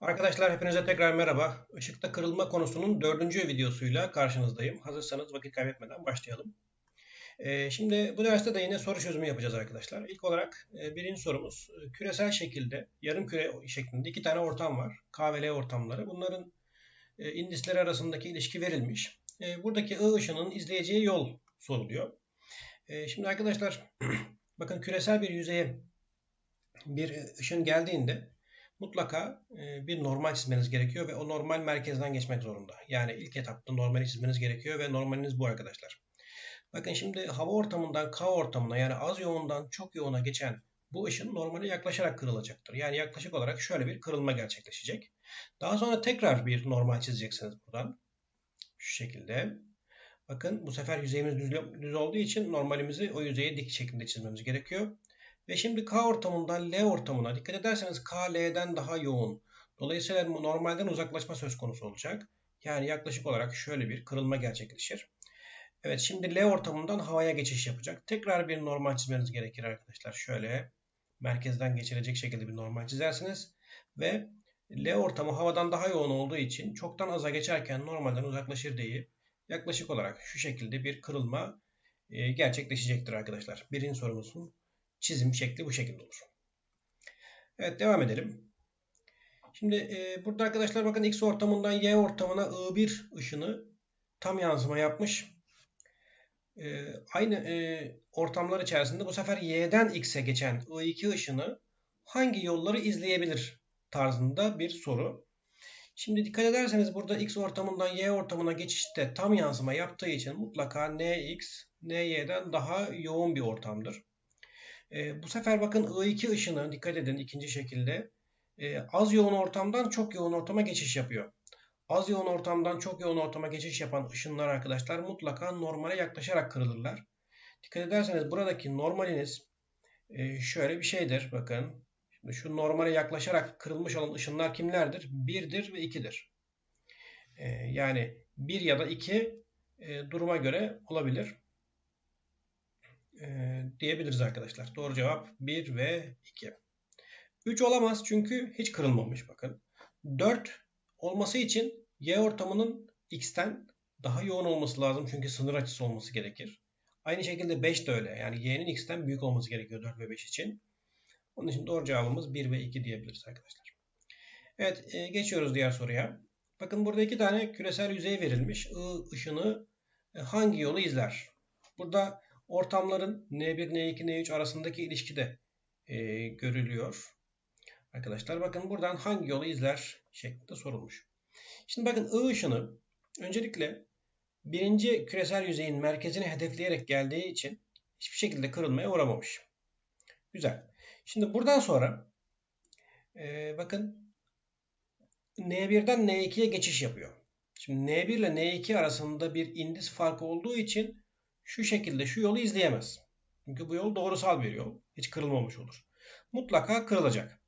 Arkadaşlar hepinize tekrar merhaba. Işıkta kırılma konusunun dördüncü videosuyla karşınızdayım. Hazırsanız vakit kaybetmeden başlayalım. Ee, şimdi bu derste de yine soru çözümü yapacağız arkadaşlar. İlk olarak e, birinci sorumuz. E, küresel şekilde yarım küre şeklinde iki tane ortam var. K ve L ortamları. Bunların e, indisleri arasındaki ilişki verilmiş. Buradaki I ışının izleyeceği yol soruluyor. Şimdi arkadaşlar bakın küresel bir yüzeye bir ışın geldiğinde mutlaka e, bir normal çizmeniz gerekiyor ve o normal merkezden geçmek zorunda. Yani ilk etapta normali çizmeniz gerekiyor ve normaliniz bu arkadaşlar. Bakın şimdi hava ortamından K ortamına yani az yoğundan çok yoğuna geçen bu ışın normale yaklaşarak kırılacaktır. Yani yaklaşık olarak şöyle bir kırılma gerçekleşecek. Daha sonra tekrar bir normal çizeceksiniz buradan. Şu şekilde. Bakın bu sefer yüzeyimiz düz, düz olduğu için normalimizi o yüzeye dik şeklinde çizmemiz gerekiyor. Ve şimdi K ortamından L ortamına dikkat ederseniz K L'den daha yoğun. Dolayısıyla normalden uzaklaşma söz konusu olacak. Yani yaklaşık olarak şöyle bir kırılma gerçekleşir. Evet şimdi L ortamından havaya geçiş yapacak. Tekrar bir normal çizmeniz gerekir arkadaşlar. Şöyle merkezden geçirecek şekilde bir normal çizersiniz. Ve L ortamı havadan daha yoğun olduğu için çoktan aza geçerken normalden uzaklaşır deyip yaklaşık olarak şu şekilde bir kırılma e, gerçekleşecektir arkadaşlar. Birinci sorumuzun çizim şekli bu şekilde olur. Evet devam edelim. Şimdi e, burada arkadaşlar bakın X ortamından Y ortamına I1 ışını tam yansıma yapmış. E, aynı e, ortamlar içerisinde bu sefer Y'den X'e geçen I2 ışını hangi yolları izleyebilir tarzında bir soru. Şimdi dikkat ederseniz burada X ortamından Y ortamına geçişte tam yansıma yaptığı için mutlaka NX, NY'den daha yoğun bir ortamdır. E, bu sefer bakın I2 ışını dikkat edin ikinci şekilde e, az yoğun ortamdan çok yoğun ortama geçiş yapıyor. Az yoğun ortamdan çok yoğun ortama geçiş yapan ışınlar arkadaşlar mutlaka normale yaklaşarak kırılırlar. Dikkat ederseniz buradaki normaliniz e, şöyle bir şeydir. Bakın şimdi şu normale yaklaşarak kırılmış olan ışınlar kimlerdir? 1'dir ve 2'dir. E, yani 1 ya da 2 e, duruma göre olabilir e, diyebiliriz arkadaşlar. Doğru cevap 1 ve 2. 3 olamaz çünkü hiç kırılmamış bakın. 4 olması için y ortamının x'ten daha yoğun olması lazım çünkü sınır açısı olması gerekir. Aynı şekilde 5 de öyle. Yani y'nin x'ten büyük olması gerekiyor 4 ve 5 için. Onun için doğru cevabımız 1 ve 2 diyebiliriz arkadaşlar. Evet e, geçiyoruz diğer soruya. Bakın burada iki tane küresel yüzey verilmiş. I ışını e, hangi yolu izler? Burada Ortamların N1, N2, N3 arasındaki ilişki de e, görülüyor. Arkadaşlar bakın buradan hangi yolu izler şeklinde sorulmuş. Şimdi bakın I ışını öncelikle birinci küresel yüzeyin merkezini hedefleyerek geldiği için hiçbir şekilde kırılmaya uğramamış. Güzel. Şimdi buradan sonra e, bakın N1'den N2'ye geçiş yapıyor. Şimdi N1 ile N2 arasında bir indis farkı olduğu için şu şekilde şu yolu izleyemez. Çünkü bu yol doğrusal bir yol. Hiç kırılmamış olur. Mutlaka kırılacak.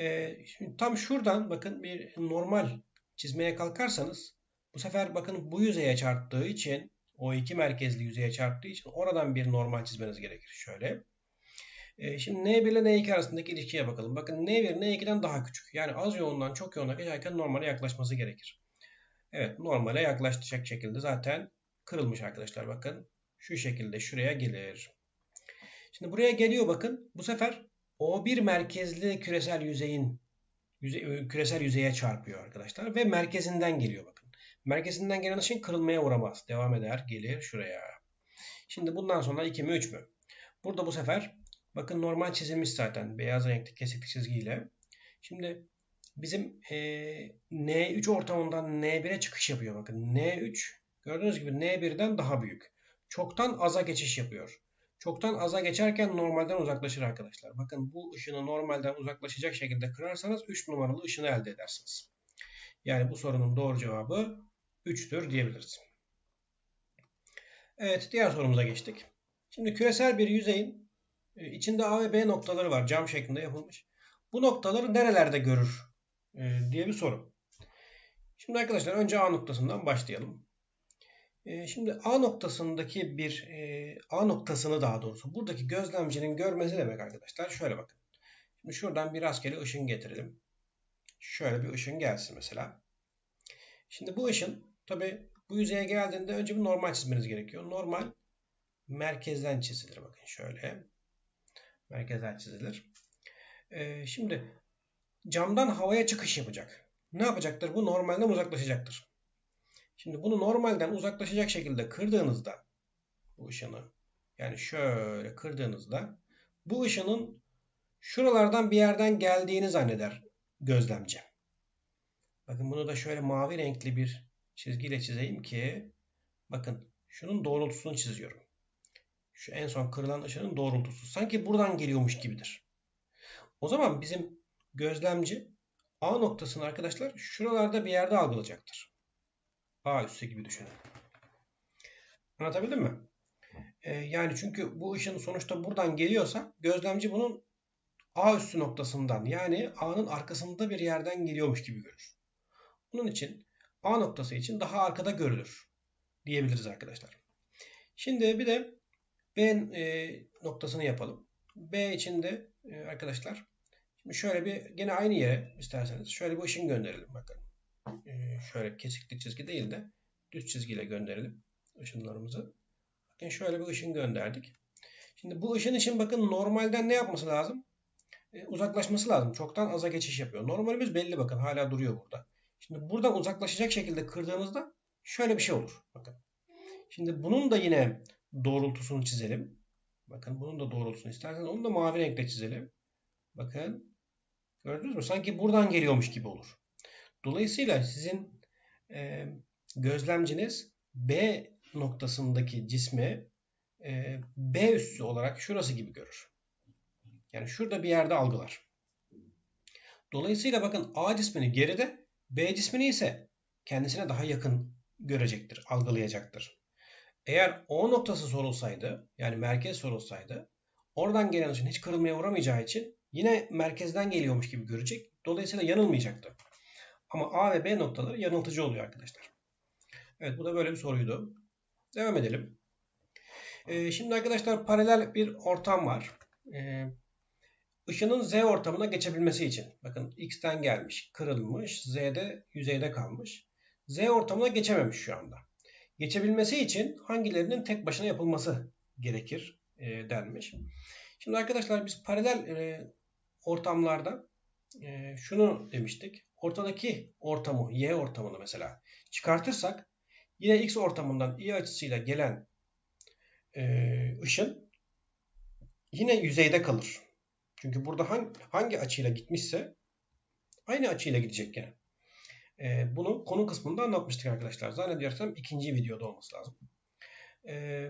Ee, şimdi tam şuradan bakın bir normal çizmeye kalkarsanız bu sefer bakın bu yüzeye çarptığı için o iki merkezli yüzeye çarptığı için oradan bir normal çizmeniz gerekir. Şöyle. Ee, şimdi N1 ile N2 arasındaki ilişkiye bakalım. Bakın N1 N2'den daha küçük. Yani az yoğundan çok yoğuna geçerken normale yaklaşması gerekir. Evet normale yaklaşacak şekilde zaten kırılmış arkadaşlar bakın. Şu şekilde şuraya gelir. Şimdi buraya geliyor bakın. Bu sefer O1 merkezli küresel yüzeyin yüze, e, küresel yüzeye çarpıyor arkadaşlar ve merkezinden geliyor bakın. Merkezinden gelen ışın kırılmaya uğramaz. Devam eder, gelir şuraya. Şimdi bundan sonra 2 mi 3 mü? Burada bu sefer bakın normal çizilmiş zaten beyaz renkli kesikli çizgiyle. Şimdi bizim e, N3 ortamından N1'e çıkış yapıyor bakın. N3 Gördüğünüz gibi N1'den daha büyük. Çoktan aza geçiş yapıyor. Çoktan aza geçerken normalden uzaklaşır arkadaşlar. Bakın bu ışını normalden uzaklaşacak şekilde kırarsanız 3 numaralı ışını elde edersiniz. Yani bu sorunun doğru cevabı 3'tür diyebiliriz. Evet diğer sorumuza geçtik. Şimdi küresel bir yüzeyin e, içinde A ve B noktaları var. Cam şeklinde yapılmış. Bu noktaları nerelerde görür e, diye bir soru. Şimdi arkadaşlar önce A noktasından başlayalım. Ee, şimdi A noktasındaki bir e, A noktasını daha doğrusu buradaki gözlemcinin görmesi demek arkadaşlar. Şöyle bakın. Şimdi şuradan bir rastgele ışın getirelim. Şöyle bir ışın gelsin mesela. Şimdi bu ışın tabi bu yüzeye geldiğinde önce bir normal çizmeniz gerekiyor. Normal merkezden çizilir. Bakın şöyle. Merkezden çizilir. Ee, şimdi camdan havaya çıkış yapacak. Ne yapacaktır? Bu normalden uzaklaşacaktır. Şimdi bunu normalden uzaklaşacak şekilde kırdığınızda bu ışını yani şöyle kırdığınızda bu ışının şuralardan bir yerden geldiğini zanneder gözlemci. Bakın bunu da şöyle mavi renkli bir çizgiyle çizeyim ki bakın şunun doğrultusunu çiziyorum. Şu en son kırılan ışının doğrultusu. Sanki buradan geliyormuş gibidir. O zaman bizim gözlemci A noktasını arkadaşlar şuralarda bir yerde algılayacaktır. A üssü gibi düşünün. Anlatabildim mi? Ee, yani çünkü bu ışın sonuçta buradan geliyorsa gözlemci bunun A üssü noktasından yani A'nın arkasında bir yerden geliyormuş gibi görür. Bunun için A noktası için daha arkada görülür diyebiliriz arkadaşlar. Şimdi bir de B e, noktasını yapalım. B için de e, arkadaşlar şimdi şöyle bir gene aynı yere isterseniz şöyle bir ışın gönderelim bakın. E, şöyle kesiklik çizgi değil de düz çizgiyle gönderelim ışınlarımızı. Bakın şöyle bir ışın gönderdik. Şimdi bu ışın için bakın normalden ne yapması lazım? E, uzaklaşması lazım. Çoktan aza geçiş yapıyor. Normalimiz belli bakın hala duruyor burada. Şimdi buradan uzaklaşacak şekilde kırdığımızda şöyle bir şey olur. Bakın. Şimdi bunun da yine doğrultusunu çizelim. Bakın bunun da doğrultusunu isterseniz onu da mavi renkle çizelim. Bakın. Gördünüz mü? Sanki buradan geliyormuş gibi olur. Dolayısıyla sizin e, gözlemciniz B noktasındaki cismi e, B üssü olarak şurası gibi görür. Yani şurada bir yerde algılar. Dolayısıyla bakın A cismini geride, B cismini ise kendisine daha yakın görecektir, algılayacaktır. Eğer O noktası sorulsaydı, yani merkez sorulsaydı, oradan gelen ışın hiç kırılmaya uğramayacağı için yine merkezden geliyormuş gibi görecek. Dolayısıyla yanılmayacaktı. Ama A ve B noktaları yanıltıcı oluyor arkadaşlar. Evet bu da böyle bir soruydu. Devam edelim. Ee, şimdi arkadaşlar paralel bir ortam var. Ee, ışının Z ortamına geçebilmesi için. Bakın X'ten gelmiş, kırılmış, Z'de yüzeyde kalmış. Z ortamına geçememiş şu anda. Geçebilmesi için hangilerinin tek başına yapılması gerekir e, denmiş. Şimdi arkadaşlar biz paralel e, ortamlarda e, şunu demiştik. Ortadaki ortamı, Y ortamını mesela çıkartırsak yine X ortamından Y açısıyla gelen e, ışın yine yüzeyde kalır. Çünkü burada hangi, hangi açıyla gitmişse aynı açıyla gidecek gene. E, bunu konu kısmında anlatmıştık arkadaşlar. Zannediyorsam ikinci videoda olması lazım. E,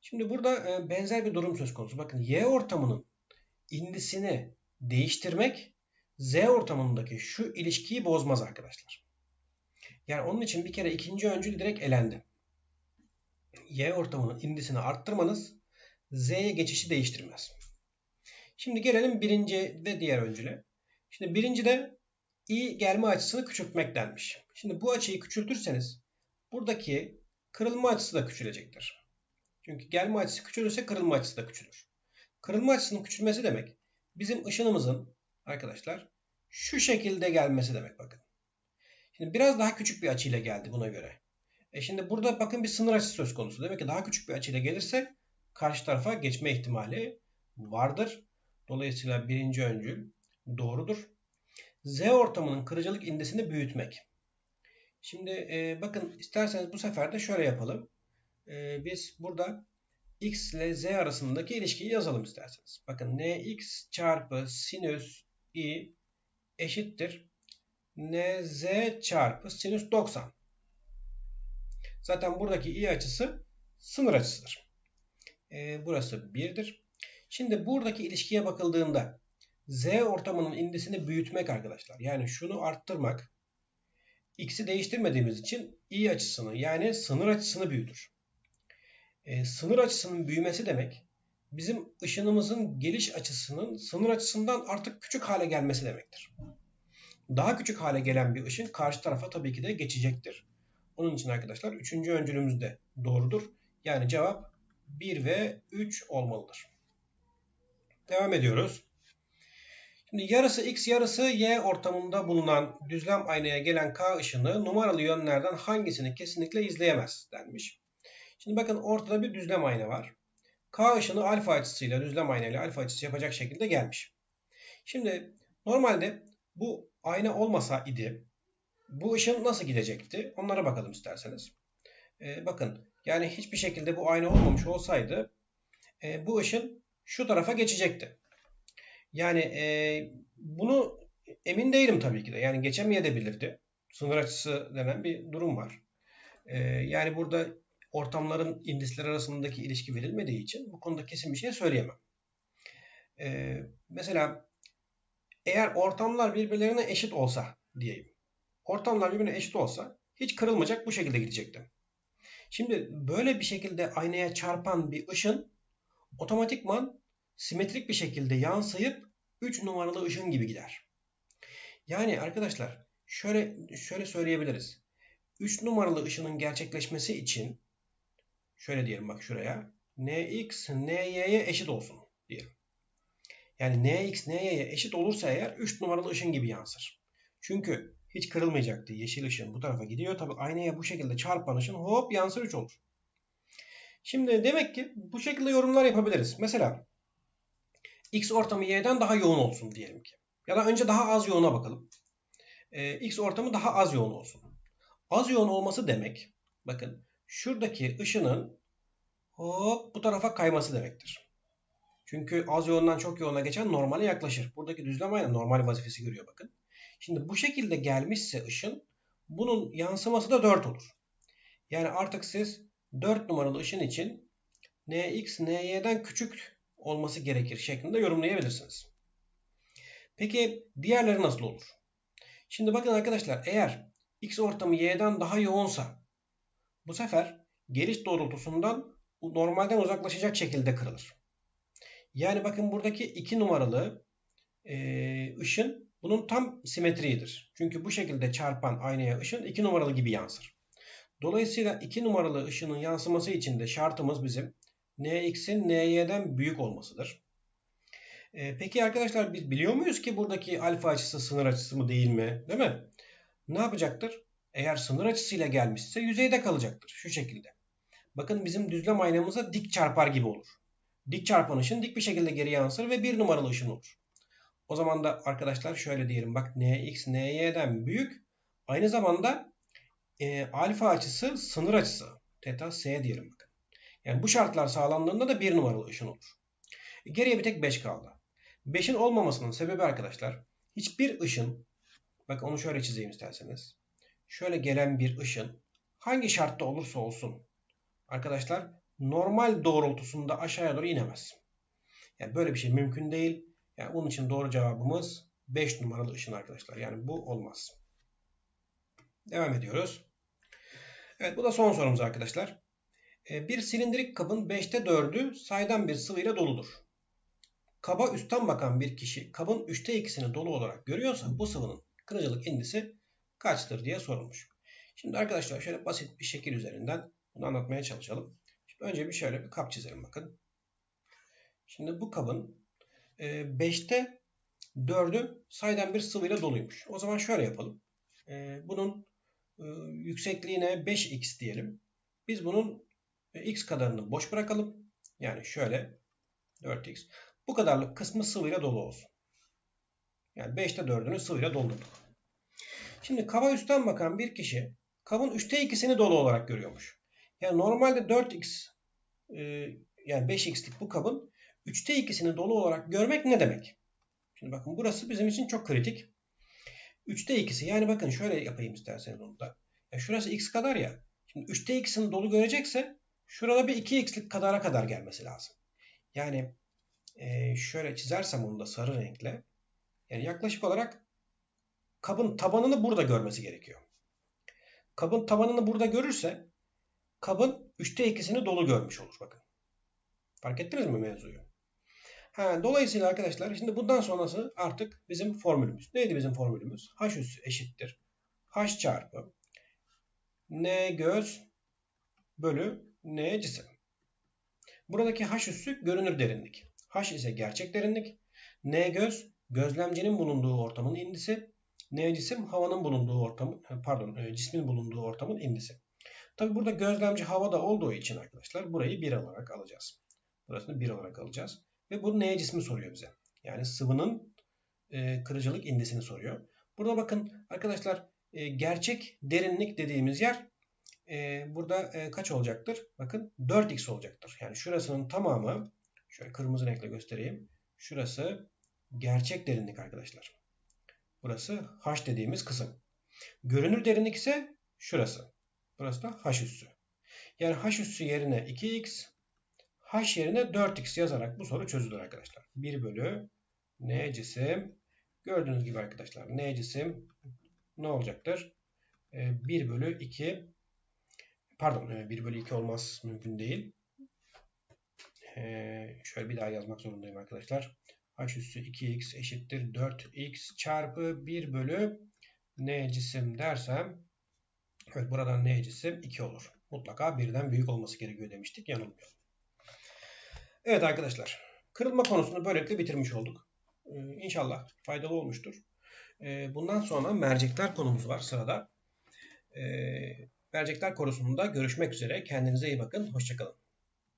şimdi burada e, benzer bir durum söz konusu. Bakın Y ortamının indisini değiştirmek Z ortamındaki şu ilişkiyi bozmaz arkadaşlar. Yani onun için bir kere ikinci öncül direkt elendi. Y ortamının indisini arttırmanız Z'ye geçişi değiştirmez. Şimdi gelelim birinci ve diğer öncüle. Şimdi birinci de i gelme açısını küçültmek denmiş. Şimdi bu açıyı küçültürseniz buradaki kırılma açısı da küçülecektir. Çünkü gelme açısı küçülürse kırılma açısı da küçülür. Kırılma açısının küçülmesi demek bizim ışınımızın arkadaşlar şu şekilde gelmesi demek bakın. Şimdi biraz daha küçük bir açıyla geldi buna göre. E şimdi burada bakın bir sınır açısı söz konusu. Demek ki daha küçük bir açıyla gelirse karşı tarafa geçme ihtimali vardır. Dolayısıyla birinci öncül doğrudur. Z ortamının kırıcılık indisini büyütmek. Şimdi e, bakın isterseniz bu sefer de şöyle yapalım. E, biz burada x ile z arasındaki ilişkiyi yazalım isterseniz. Bakın nx çarpı sinüs i eşittir nz çarpı sinüs 90. Zaten buradaki i açısı sınır açısıdır. E, burası 1'dir. Şimdi buradaki ilişkiye bakıldığında z ortamının indisini büyütmek arkadaşlar. Yani şunu arttırmak x'i değiştirmediğimiz için i açısını yani sınır açısını büyütür. E, sınır açısının büyümesi demek bizim ışınımızın geliş açısının sınır açısından artık küçük hale gelmesi demektir. Daha küçük hale gelen bir ışın karşı tarafa tabii ki de geçecektir. Onun için arkadaşlar üçüncü öncülümüz de doğrudur. Yani cevap 1 ve 3 olmalıdır. Devam ediyoruz. Şimdi yarısı x yarısı y ortamında bulunan düzlem aynaya gelen k ışını numaralı yönlerden hangisini kesinlikle izleyemez denmiş. Şimdi bakın ortada bir düzlem ayna var. K ışını alfa açısıyla düzlem aynayla alfa açısı yapacak şekilde gelmiş. Şimdi normalde bu ayna olmasa idi bu ışın nasıl gidecekti? Onlara bakalım isterseniz. Ee, bakın yani hiçbir şekilde bu ayna olmamış olsaydı e, bu ışın şu tarafa geçecekti. Yani e, bunu emin değilim tabii ki de. Yani geçemeyebilirdi. Sınır açısı denen bir durum var. E, yani burada ortamların indisler arasındaki ilişki verilmediği için bu konuda kesin bir şey söyleyemem. E, mesela eğer ortamlar birbirlerine eşit olsa diyeyim. Ortamlar birbirine eşit olsa hiç kırılmayacak bu şekilde gidecekti. Şimdi böyle bir şekilde aynaya çarpan bir ışın otomatikman simetrik bir şekilde yansıyıp 3 numaralı ışın gibi gider. Yani arkadaşlar şöyle şöyle söyleyebiliriz. 3 numaralı ışının gerçekleşmesi için şöyle diyelim bak şuraya. Nx Ny'ye eşit olsun diyelim. Yani Nx Ny'ye eşit olursa eğer 3 numaralı ışın gibi yansır. Çünkü hiç kırılmayacaktı. Yeşil ışın bu tarafa gidiyor. Tabi aynaya bu şekilde çarpan ışın hop yansır 3 olur. Şimdi demek ki bu şekilde yorumlar yapabiliriz. Mesela x ortamı y'den daha yoğun olsun diyelim ki. Ya da önce daha az yoğuna bakalım. Ee, x ortamı daha az yoğun olsun. Az yoğun olması demek bakın şuradaki ışının hop bu tarafa kayması demektir. Çünkü az yoğundan çok yoğuna geçen normale yaklaşır. Buradaki düzlem aynı normal vazifesi görüyor bakın. Şimdi bu şekilde gelmişse ışın bunun yansıması da 4 olur. Yani artık siz 4 numaralı ışın için nx ny'den küçük olması gerekir şeklinde yorumlayabilirsiniz. Peki diğerleri nasıl olur? Şimdi bakın arkadaşlar eğer x ortamı y'den daha yoğunsa bu sefer geliş doğrultusundan normalden uzaklaşacak şekilde kırılır. Yani bakın buradaki 2 numaralı e, ışın bunun tam simetriğidir. Çünkü bu şekilde çarpan aynaya ışın 2 numaralı gibi yansır. Dolayısıyla 2 numaralı ışının yansıması için de şartımız bizim Nx'in Ny'den büyük olmasıdır. Ee, peki arkadaşlar biz biliyor muyuz ki buradaki alfa açısı sınır açısı mı değil mi? Değil mi? Ne yapacaktır? Eğer sınır açısıyla gelmişse yüzeyde kalacaktır. Şu şekilde. Bakın bizim düzlem aynamıza dik çarpar gibi olur. Dik çarpan ışın dik bir şekilde geri yansır ve bir numaralı ışın olur. O zaman da arkadaşlar şöyle diyelim. Bak Nx Ny'den büyük. Aynı zamanda e, alfa açısı sınır açısı. Teta S diyelim bakın. Yani bu şartlar sağlandığında da bir numaralı ışın olur. E, geriye bir tek 5 kaldı. 5'in olmamasının sebebi arkadaşlar hiçbir ışın bak onu şöyle çizeyim isterseniz. Şöyle gelen bir ışın hangi şartta olursa olsun arkadaşlar normal doğrultusunda aşağıya doğru inemez. Yani böyle bir şey mümkün değil. Yani bunun için doğru cevabımız 5 numaralı ışın arkadaşlar. Yani bu olmaz. Devam ediyoruz. Evet bu da son sorumuz arkadaşlar. Ee, bir silindirik kabın 5'te 4'ü saydam bir sıvıyla doludur. Kaba üstten bakan bir kişi kabın 3'te 2'sini dolu olarak görüyorsa bu sıvının kırıcılık indisi kaçtır diye sorulmuş. Şimdi arkadaşlar şöyle basit bir şekil üzerinden bunu anlatmaya çalışalım. Şimdi önce bir şöyle bir kap çizelim bakın. Şimdi bu kabın 5'te e, 4'ü saydam bir sıvıyla doluymuş. O zaman şöyle yapalım. E, bunun e, yüksekliğine 5x diyelim. Biz bunun x kadarını boş bırakalım. Yani şöyle 4x. Bu kadarlık kısmı sıvıyla dolu olsun. Yani 5'te 4'ünü sıvıyla doldurduk. Şimdi kaba üstten bakan bir kişi kabın 3'te 2'sini dolu olarak görüyormuş. Yani normalde 4x yani 5x'lik bu kabın 3'te 2'sini dolu olarak görmek ne demek? Şimdi bakın burası bizim için çok kritik. 3'te 2'si yani bakın şöyle yapayım isterseniz onu da. Ya şurası x kadar ya. Şimdi 3'te 2'sini dolu görecekse şurada bir 2x'lik kadara kadar gelmesi lazım. Yani e, şöyle çizersem onu da sarı renkle. Yani yaklaşık olarak kabın tabanını burada görmesi gerekiyor. Kabın tabanını burada görürse kabın 3'te 2'sini dolu görmüş olur bakın. Fark ettiniz mi mevzuyu? Ha, dolayısıyla arkadaşlar şimdi bundan sonrası artık bizim formülümüz. Neydi bizim formülümüz? H üssü eşittir. H çarpı N göz bölü N cisim. Buradaki H üssü görünür derinlik. H ise gerçek derinlik. N göz gözlemcinin bulunduğu ortamın indisi, N cisim havanın bulunduğu ortamın, pardon e, cismin bulunduğu ortamın indisi. Tabi burada gözlemci havada olduğu için arkadaşlar burayı 1 olarak alacağız. Burasını 1 olarak alacağız. Ve bu N cismi soruyor bize. Yani sıvının e, kırıcılık indisini soruyor. Burada bakın arkadaşlar e, gerçek derinlik dediğimiz yer e, burada e, kaç olacaktır? Bakın 4x olacaktır. Yani şurasının tamamı şöyle kırmızı renkle göstereyim. Şurası gerçek derinlik arkadaşlar. Burası h dediğimiz kısım. Görünür derinlik ise şurası. Burası da h üssü. Yani h üssü yerine 2x, h yerine 4x yazarak bu soru çözülür arkadaşlar. 1 bölü n cisim. Gördüğünüz gibi arkadaşlar n cisim ne olacaktır? 1 ee, bölü 2 pardon 1 e, bölü 2 olmaz mümkün değil. Ee, şöyle bir daha yazmak zorundayım arkadaşlar. H üssü 2x eşittir 4x çarpı 1 bölü n cisim dersem evet buradan n cisim 2 olur. Mutlaka birden büyük olması gerekiyor demiştik. Yanılmıyor. Evet arkadaşlar. Kırılma konusunu böylelikle bitirmiş olduk. Ee, inşallah faydalı olmuştur. Ee, bundan sonra mercekler konumuz var sırada. Ee, mercekler konusunda görüşmek üzere. Kendinize iyi bakın. Hoşçakalın.